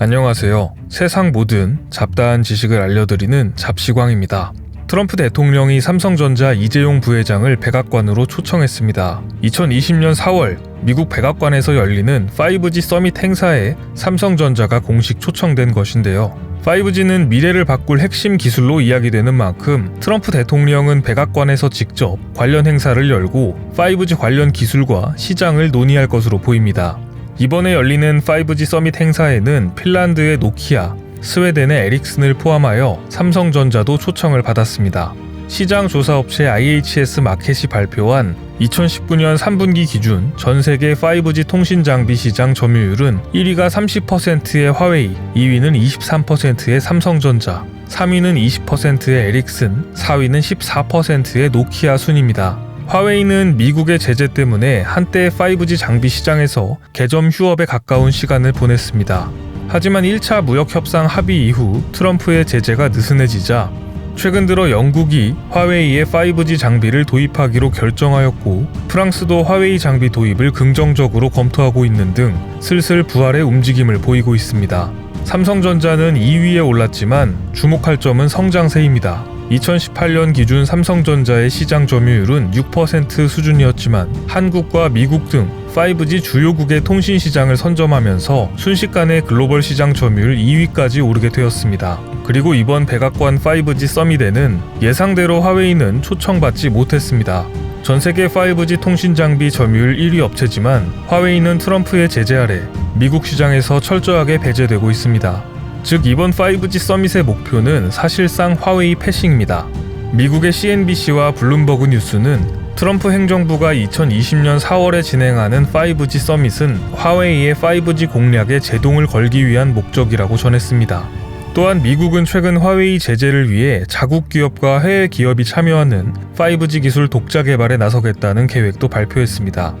안녕하세요. 세상 모든 잡다한 지식을 알려드리는 잡시광입니다. 트럼프 대통령이 삼성전자 이재용 부회장을 백악관으로 초청했습니다. 2020년 4월 미국 백악관에서 열리는 5G 서밋 행사에 삼성전자가 공식 초청된 것인데요. 5G는 미래를 바꿀 핵심 기술로 이야기되는 만큼 트럼프 대통령은 백악관에서 직접 관련 행사를 열고 5G 관련 기술과 시장을 논의할 것으로 보입니다. 이번에 열리는 5G 서밋 행사에는 핀란드의 노키아, 스웨덴의 에릭슨을 포함하여 삼성전자도 초청을 받았습니다. 시장 조사 업체 IHS 마켓이 발표한 2019년 3분기 기준 전 세계 5G 통신 장비 시장 점유율은 1위가 30%의 화웨이, 2위는 23%의 삼성전자, 3위는 20%의 에릭슨, 4위는 14%의 노키아 순입니다. 화웨이는 미국의 제재 때문에 한때 5G 장비 시장에서 개점 휴업에 가까운 시간을 보냈습니다. 하지만 1차 무역 협상 합의 이후 트럼프의 제재가 느슨해지자 최근 들어 영국이 화웨이의 5G 장비를 도입하기로 결정하였고 프랑스도 화웨이 장비 도입을 긍정적으로 검토하고 있는 등 슬슬 부활의 움직임을 보이고 있습니다. 삼성전자는 2위에 올랐지만 주목할 점은 성장세입니다. 2018년 기준 삼성전자의 시장 점유율은 6% 수준이었지만 한국과 미국 등 5G 주요국의 통신 시장을 선점하면서 순식간에 글로벌 시장 점유율 2위까지 오르게 되었습니다. 그리고 이번 백악관 5G 서밋에는 예상대로 화웨이는 초청받지 못했습니다. 전 세계 5G 통신 장비 점유율 1위 업체지만 화웨이는 트럼프의 제재 아래 미국 시장에서 철저하게 배제되고 있습니다. 즉 이번 5G 서밋의 목표는 사실상 화웨이 패싱입니다. 미국의 CNBC와 블룸버그 뉴스는 트럼프 행정부가 2020년 4월에 진행하는 5G 서밋은 화웨이의 5G 공략에 제동을 걸기 위한 목적이라고 전했습니다. 또한 미국은 최근 화웨이 제재를 위해 자국 기업과 해외 기업이 참여하는 5G 기술 독자 개발에 나서겠다는 계획도 발표했습니다.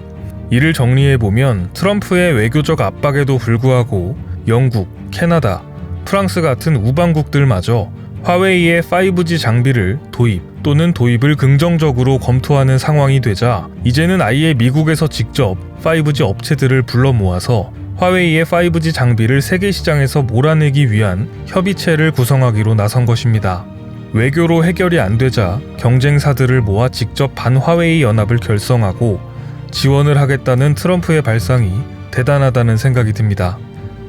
이를 정리해보면 트럼프의 외교적 압박에도 불구하고 영국, 캐나다, 프랑스 같은 우방국들마저 화웨이의 5G 장비를 도입 또는 도입을 긍정적으로 검토하는 상황이 되자 이제는 아예 미국에서 직접 5G 업체들을 불러 모아서 화웨이의 5G 장비를 세계 시장에서 몰아내기 위한 협의체를 구성하기로 나선 것입니다. 외교로 해결이 안 되자 경쟁사들을 모아 직접 반화웨이 연합을 결성하고 지원을 하겠다는 트럼프의 발상이 대단하다는 생각이 듭니다.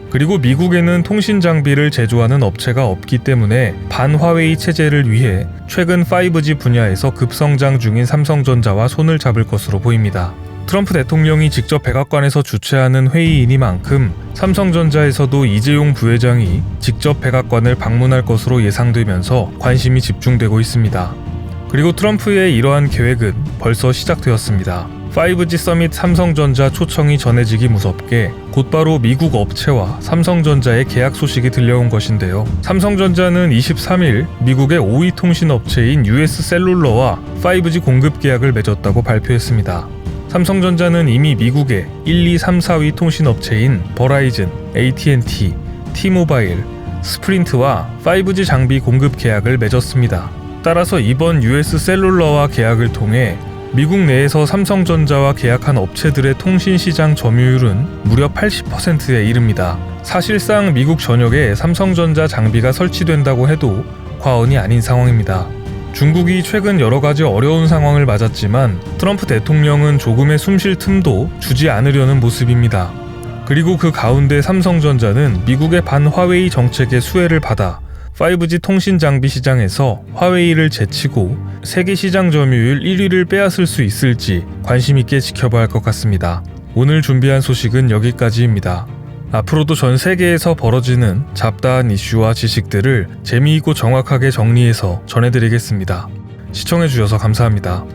그리고 미국에는 통신 장비를 제조하는 업체가 없기 때문에 반화웨이 체제를 위해 최근 5G 분야에서 급성장 중인 삼성전자와 손을 잡을 것으로 보입니다. 트럼프 대통령이 직접 백악관에서 주최하는 회의이니만큼 삼성전자에서도 이재용 부회장이 직접 백악관을 방문할 것으로 예상되면서 관심이 집중되고 있습니다. 그리고 트럼프의 이러한 계획은 벌써 시작되었습니다. 5G 서밋 삼성전자 초청이 전해지기 무섭게 곧바로 미국 업체와 삼성전자의 계약 소식이 들려온 것인데요. 삼성전자는 23일 미국의 5위 통신 업체인 US 셀룰러와 5G 공급 계약을 맺었다고 발표했습니다. 삼성전자는 이미 미국의 1, 2, 3, 4위 통신 업체인 버라이즌, AT&T, T-모바일, 스프린트와 5G 장비 공급 계약을 맺었습니다. 따라서 이번 US 셀룰러와 계약을 통해 미국 내에서 삼성전자와 계약한 업체들의 통신 시장 점유율은 무려 80%에 이릅니다. 사실상 미국 전역에 삼성전자 장비가 설치된다고 해도 과언이 아닌 상황입니다. 중국이 최근 여러 가지 어려운 상황을 맞았지만 트럼프 대통령은 조금의 숨쉴 틈도 주지 않으려는 모습입니다. 그리고 그 가운데 삼성전자는 미국의 반화웨이 정책의 수혜를 받아 5G 통신 장비 시장에서 화웨이를 제치고 세계 시장 점유율 1위를 빼앗을 수 있을지 관심 있게 지켜봐야 할 것 같습니다. 오늘 준비한 소식은 여기까지입니다. 앞으로도 전 세계에서 벌어지는 잡다한 이슈와 지식들을 재미있고 정확하게 정리해서 전해드리겠습니다. 시청해주셔서 감사합니다.